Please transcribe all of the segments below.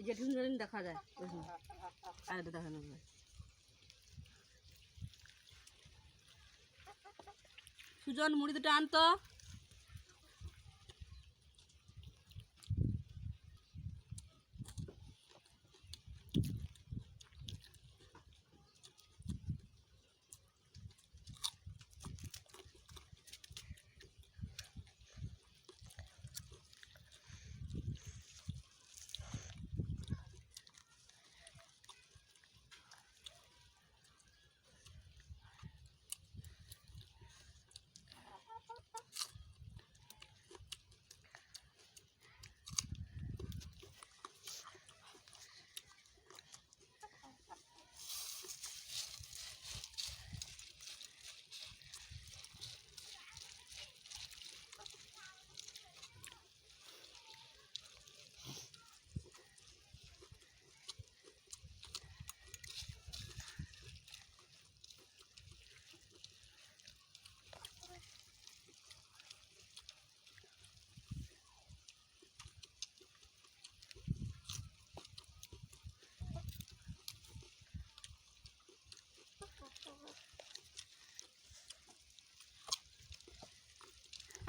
যে দেখা যায়। আর দেখা যায়। সুজন মুড়ি দুটো আনতো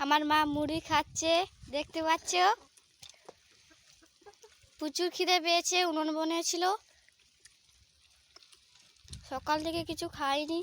আমার মা মুড়ি খাচ্ছে, দেখতে পাচ্ছ? প্রচুর খিদে পেয়েছে, উনুন বনেছিল। সকাল থেকে কিছু খাইনি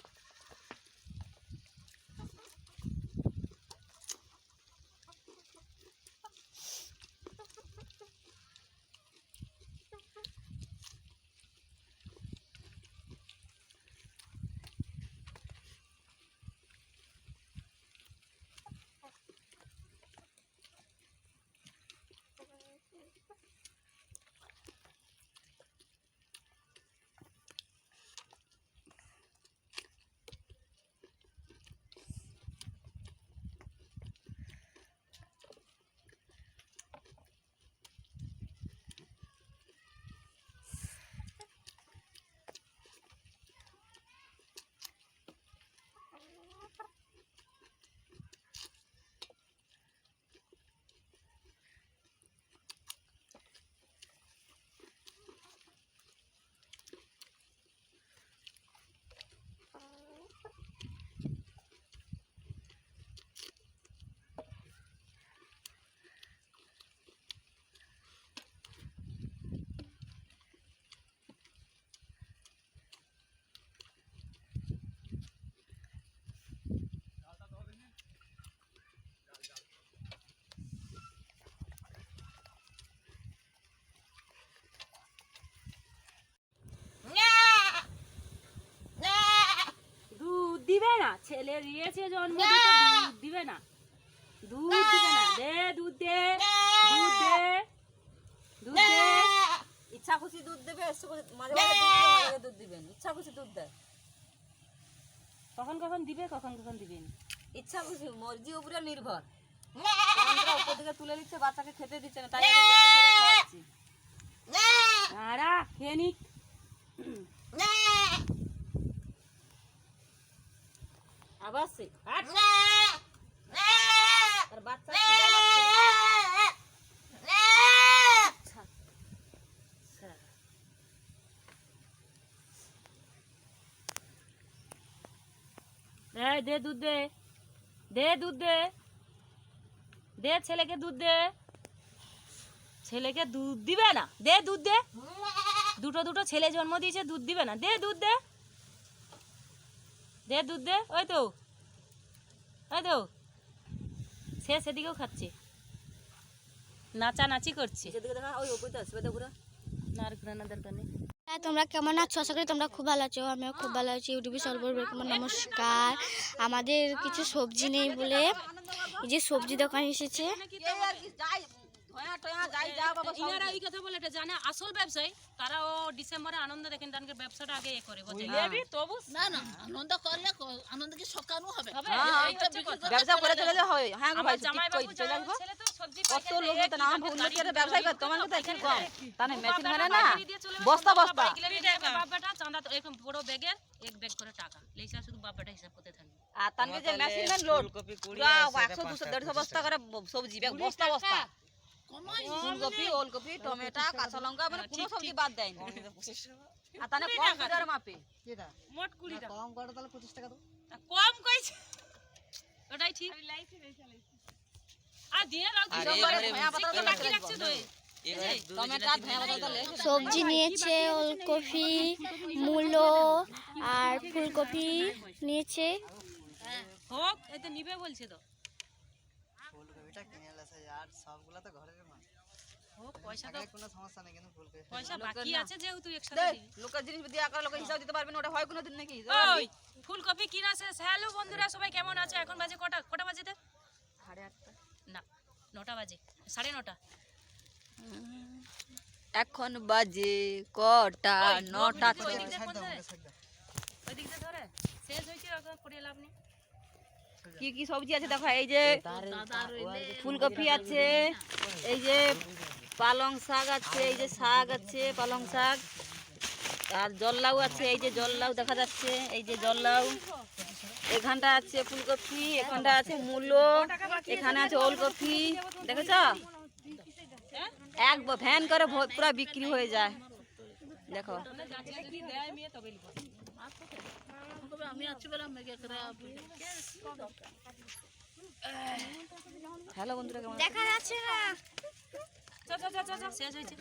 দুধ দিবে না ছেলে দিয়েছে জন্ম দিবে না। দুধ দিবে না। দে দুধ দে দুধ দে দুধ দে। ইচ্ছা খুশি দুধ দেবে মাঝে মাঝে দুধ দিবেন ইচ্ছা খুশি দুধ দেয় কখন কখন দিবে কখন কখন দিবে না? ইচ্ছা খুশি মর্জি উপরে নির্ভর। উপর দিকে তুলে দিচ্ছে বাচ্চাকে খেতে দিচ্ছে না তাই খেয়ে নিক। আচ্ছা। দে দুধ দে। দে দুধ দে। দে ছেলেকে দুধ দে। ছেলেকে দুধ দিবে না। দে দুধ দে। দুটো দুটো ছেলে জন্ম দিয়েছে, দুধ দিবে না। দে দুধ দে। দে দুধ দে ওই তো। ওই তো। সে সেদিকেও খাচ্ছে। নাচানাচি করছে। না আর ঘোরানোর দরকার নেই। হ্যাঁ, তোমরা কেমন আছো? আশা করি তোমরা খুব ভালো আছো। আমিও খুব ভালো আছি। ইউটিউবে সর্বরকম নমস্কার। আমাদের কিছু সবজি নেই বলে এই যে সবজি দোকান এসেছে। যাই ধয়া টয়া যাই যা বাবা সব ইনারা এই কথা বলে এটা জানে। আসল ব্যবসায়ী তারা ও ডিসেম্বরে আনন্দ দেখেন তাদের ব্যবসাটা আগে এ করে বোঝে তবু না না আনন্দ করলে আনন্দ কি সকালও হবে। হবে? হ্যাঁ, এই হচ্ছে কথা। ব্যবসা করে চলে হয়। হ্যাঁ ভাই জামাই বাবু চলে আসব। সবজি কত লোক দেয়, হতো না আমার কীভাবে উন্নতি গাড়ি ব্যবসায় দিয়ে করে তোমার মতো একই কম তাহলে মেশিন বাবাটা না। বাড়ি দিয়ে চলে গেছে, বস্তা বস্তা। বাইক লেগে যাবে, বাবাটা চাঁদা তো এরকম বড় ব্যাগের এক ব্যাগ করে টাকা। লেসা শুধু বাবাটা হিসাব করতে থাকবে। আর তানকে যে মেশিন ম্যান লোড পুরো একশো দুশো দেড়শো বস্তা করে সবজি ব্যাগ বস্তা বস্তা। ফুলকপি ওলকপি টমেটো কাঁচা লঙ্কা মানে কোনো সবজি বাদ দেয়নি। আর তাহলে কম করে মাপে। মোট কুড়ি টাকা। কম করে তাহলে পঁচিশ টাকা দাও। কম কইছে। ওটাই ঠিক। আর দিয়ে রাখছে সবজি নিয়েছে ওলকপি মূলো আর ফুলকপি নিয়েছে। হোক এই তো নিবে বলছে তো। ফুলকপিটা আর সবগুলা তো ঘরের মাছ হোক পয়সা তো কোনো সমস্যা নেই কিন্তু ফুলকপি পয়সা বাকি আছে যেহেতু একসাথে লোকের জিনিস দিয়ে আকার লোকের হিসাব দিতে পারবেন ওটা হয় কোনো নাকি? ওই ফুলকপি কিনা শেষ। হ্যালো বন্ধুরা সবাই কেমন আছে? এখন বাজে কটা? কটা বাজে তে? সাড়ে আটটা। না নটা বাজে। সাড়ে নটা। এখন বাজে কটা? নটা ওই ধরে। শেষ হয়েছে ওকে করে লাভ নেই। কি কি সবজি আছে দেখো, এই যে ফুলকপি আছে, এই যে পালং শাক আছে, এই যে শাক আছে, পালং শাক। আর জল্লাউ আছে, এই যে জল্লাউ দেখা যাচ্ছে, এই যে জল্লাউ। এখানটা আছে ফুলকপি, এখানটা আছে মূলো, এখানে আছে ওলকপি, দেখেছ? এক ভ্যান করে পুরা বিক্রি হয়ে যায়। দেখো। তবে আমি আছি বলে আমাকে হ্যালো বন্ধুরা কেমন আছো? দেখা যাচ্ছে না। চল চল চল চল শেষ হয়েছে